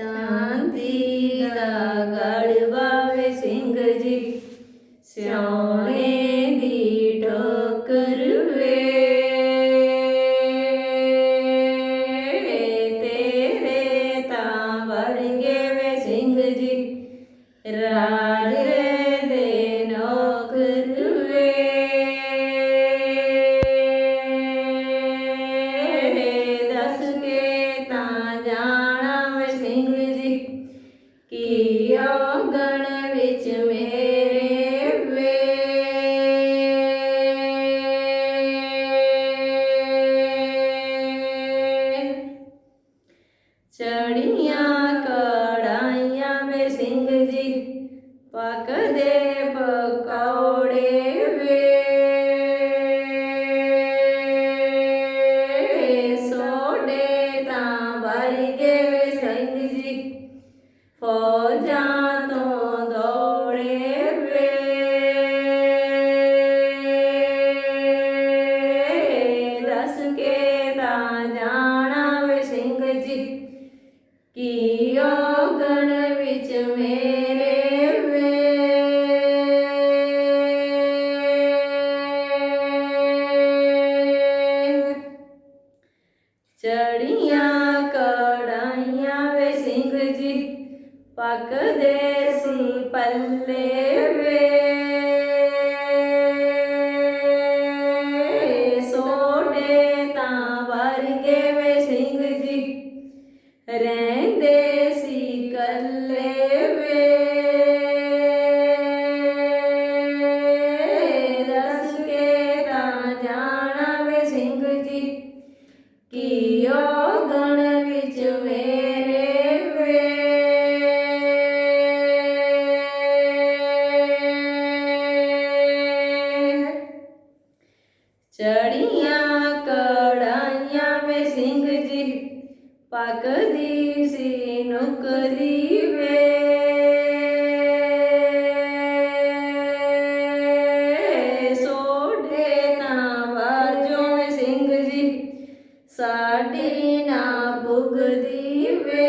શાંતિ ગળ વાવે સિંહજી શ્યાણે દીઠો કરવે તેરે તાવર ગેવે સિંહજી રાજ किया गण चढ़िया कड़ाइया वे सिंह जी पक देसी पल्ले वे। चढ़िया कड़ाइया वे सिंह जी पक दी सी नुकरी वे सोडे नावर जो सिंह जी साडी ना भुगदी वे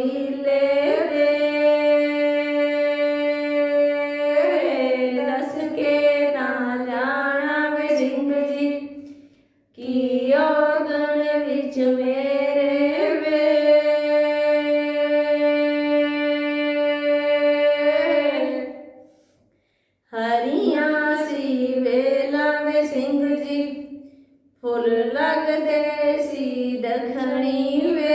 मिले रे दस के ना जाना सिंह जी की गण बिच मेरे वे हरिया सी वेला में सिंह जी फुल लगते सी दखनी वे।